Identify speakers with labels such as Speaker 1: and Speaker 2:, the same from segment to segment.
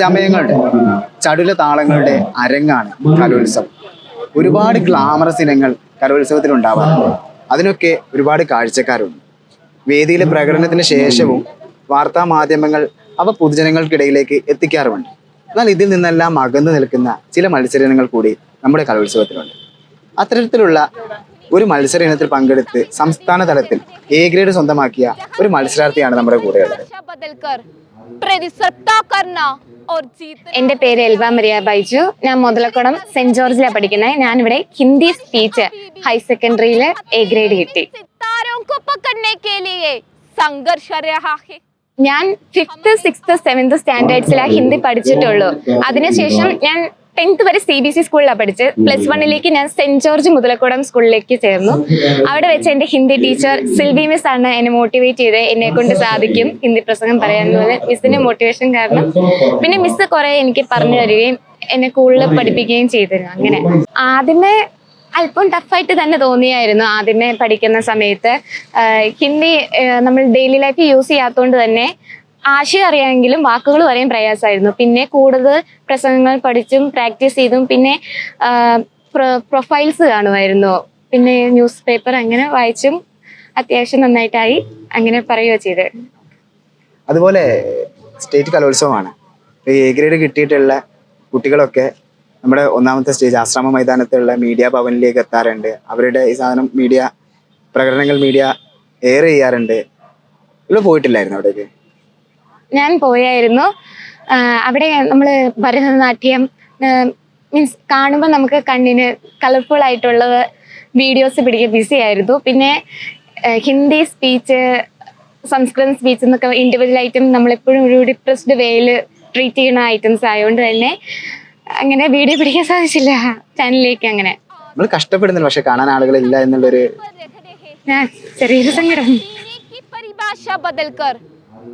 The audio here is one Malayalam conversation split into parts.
Speaker 1: ചമയങ്ങളുടെ ചടുല താളങ്ങളുടെ അരങ്ങാണ് കലോത്സവം. ഒരുപാട് ഗ്ലാമറസ് ഇനങ്ങൾ കലോത്സവത്തിൽ ഉണ്ടാവാറുണ്ട്. അതിനൊക്കെ ഒരുപാട് കാഴ്ചക്കാരുണ്ട്. വേദിയിലെ പ്രകടനത്തിന് ശേഷവും വാർത്താ മാധ്യമങ്ങൾ അവ പൊതുജനങ്ങൾക്കിടയിലേക്ക് എത്തിക്കാറുമുണ്ട്. എന്നാൽ ഇതിൽ നിന്നെല്ലാം അകന്നു നിൽക്കുന്ന ചില മത്സരങ്ങൾ കൂടി നമ്മുടെ കലോത്സവത്തിലുണ്ട്. അത്തരത്തിലുള്ള ഒരു മത്സര ഇനത്തിൽ പങ്കെടുത്ത് സംസ്ഥാന തലത്തിൽ എ ഗ്രേഡ് സ്വന്തമാക്കിയ ഒരു മത്സരാർത്ഥിയാണ് നമ്മുടെ കൂടെയുള്ളത്.
Speaker 2: എന്റെ പേര് എൽവ മരിയ ബൈജു. ഞാൻ മുതലക്കുടം സെന്റ് ജോർജിലാണ് പഠിക്കുന്നത് ഞാനിവിടെ ഹിന്ദി സ്പീച്ച് ഹയർ സെക്കൻഡറിയിൽ എ ഗ്രേഡ് കിട്ടി. ഞാൻ ഫിഫ്ത്ത് സിക്സ് സെവൻത് സ്റ്റാൻഡേർഡ്സിലാണ് ഹിന്ദി പഠിച്ചിട്ടുള്ളൂ. അതിനുശേഷം ഞാൻ ടെൻത്ത് വരെ സി ബി സി സ്കൂളിലാണ് പഠിച്ചത്. പ്ലസ് വണ്ണിലേക്ക് ഞാൻ സെന്റ് ജോർജ് മുതലക്കോടം സ്കൂളിലേക്ക് ചേർന്നു. അവിടെ വെച്ച് എന്റെ ഹിന്ദി ടീച്ചർ സിൽവി മിസ് ആണ് എന്നെ മോട്ടിവേറ്റ് ചെയ്ത് എന്നെ കൊണ്ട് സാധിക്കും ഹിന്ദി പ്രസംഗം പറയാമെന്ന് മിസ്സിന്റെ മോട്ടിവേഷൻ കാരണം. പിന്നെ മിസ് കുറെ എനിക്ക് പറഞ്ഞു തരികയും എന്നെ കൂടുതൽ പഠിപ്പിക്കുകയും ചെയ്തിരുന്നു. അങ്ങനെ. ആദ്യമേ അല്പം ടഫായിട്ട് തന്നെ തോന്നിയായിരുന്നു ആദ്യമേ പഠിക്കുന്ന സമയത്ത്. ഹിന്ദി നമ്മൾ ഡെയിലി ലൈഫിൽ യൂസ് ചെയ്യാത്തതുകൊണ്ട് തന്നെ ആശയം അറിയാമെങ്കിലും വാക്കുകൾ പറയാൻ പ്രയാസമായിരുന്നു. പിന്നെ കൂടുതൽ പ്രസംഗങ്ങൾ പഠിച്ചും പ്രാക്ടീസ് ചെയ്തും പിന്നെ പ്രൊഫൈൽസ് കാണുമായിരുന്നു. പിന്നെ ന്യൂസ് പേപ്പർ അങ്ങനെ വായിച്ചും അത്യാവശ്യം നന്നായിട്ടായി അങ്ങനെ പറയുകയോ ചെയ്ത്.
Speaker 1: അതുപോലെ സ്റ്റേറ്റ് കലോത്സവമാണ്. എ ഗ്രേഡ് കിട്ടിയിട്ടുള്ള കുട്ടികളൊക്കെ നമ്മുടെ ഒന്നാമത്തെ സ്റ്റേജ് ആശ്രമ മൈതാനത്തുള്ള മീഡിയ ഭവനിലേക്ക് എത്താറുണ്ട്. അവരുടെ ഈ സാധനം മീഡിയ പ്രകടനങ്ങൾ മീഡിയ എയർ ചെയ്യാറുണ്ട്. ഇവിടെ പോയിട്ടില്ലായിരുന്നു അവിടേക്ക്?
Speaker 2: ഞാൻ പോയായിരുന്നു. അവിടെ നമ്മൾ ഭരതനാട്യം മീൻസ് കാണുമ്പോൾ നമുക്ക് കണ്ണിന് കളർഫുൾ ആയിട്ടുള്ളത് വീഡിയോസ് പിടിക്കുക ബിസി ആയിരുന്നു. പിന്നെ ഹിന്ദി സ്പീച്ച് സംസ്കൃതം സ്പീച്ച് എന്നൊക്കെ ഇൻഡിവിജ്വൽ ഐറ്റം നമ്മളെപ്പോഴും ഒരു ഡിപ്രസ്ഡ് വേയിൽ ട്രീറ്റ് ചെയ്യുന്ന ഐറ്റംസ് ആയതുകൊണ്ട് തന്നെ അങ്ങനെ വീഡിയോ പിടിക്കാൻ സാധിച്ചില്ല ചാനലിലേക്ക് അങ്ങനെ.
Speaker 1: നമ്മൾ കഷ്ടപ്പെടുന്നില്ല പക്ഷെ കാണാൻ ആളുകളില്ല എന്നുള്ളൊരു
Speaker 2: ചെറിയൊരു സങ്കടം.
Speaker 3: പരിഭാഷ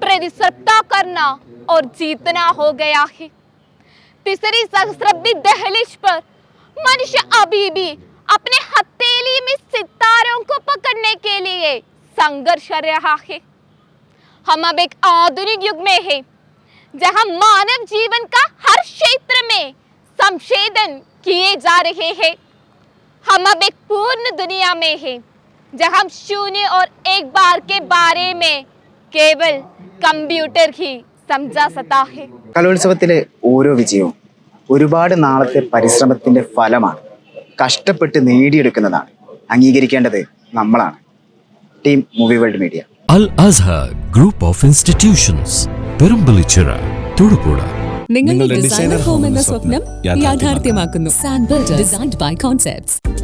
Speaker 3: प्रतिस्पर्धा करना और जीतना हो गया है। तीसरी सहस्राब्दी दहलीज पर मनुष्य अभी भी अपने हथेली में सितारों को पकड़ने के लिए संघर्ष कर रहा है। हम अब एक आधुनिक युग में है, जहाँ मानव जीवन का हर क्षेत्र में संशोधन किए जा रहे हैं। हम अब एक पूर्ण दुनिया में हैं, जहाँ शून्य और एक बार के बारे में കേവൽ കമ്പ്യൂട്ടർ ഹി
Speaker 1: കലോത്സവത്തിലെ ഓരോ വിജയവും ഒരുപാട് നാളത്തെ പരിശ്രമത്തിന്റെ ഫലമാണ്. കഷ്ടപ്പെട്ട് നേടിയെടുക്കുന്നതാണ്. അംഗീകരിക്കേണ്ടത് നമ്മളാണ്. Team movie world media.
Speaker 4: Al Azhar group of institutions Perumpillichira Thodupuzha.
Speaker 5: നിങ്ങളുടെ ഡിസൈനർ ഹോം എന്ന സ്വപ്നം യാഥാർത്ഥ്യമാക്കുന്നു. Designed by concepts